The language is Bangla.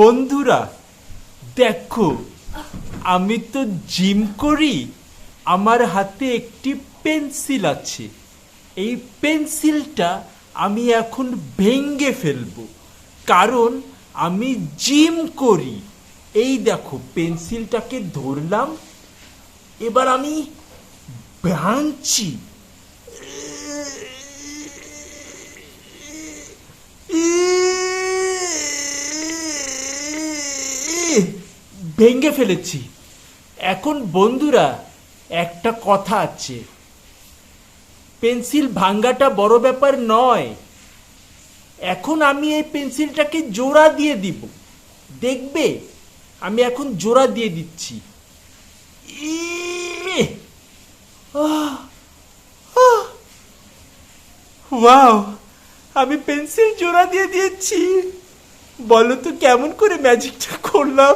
বন্ধুরা, দেখো, আমি তো জিম করি, আমার হাতে একটি পেন্সিল আছে। এই পেন্সিলটা আমি এখন ভেঙ্গে ফেলব, কারণ আমি জিম করি। এই দেখো, পেন্সিলটাকে ধরলাম, এবার আমি ভাঙছি। ভেঙ্গে ফেলেছি। এখন বন্ধুরা, একটা কথা আছে। পেন্সিল ভাঙ্গাটা বড় ব্যাপার নয়। এখন আমি এই পেন্সিলটাকে জোড়া দিয়ে দিব। দেখবে, আমি এখন জোড়া দিয়ে দিচ্ছি। ইয়ে! আমি পেন্সিল জোড়া দিয়ে দিয়েছি। বলো তো কেমন করে ম্যাজিকটা করলাম?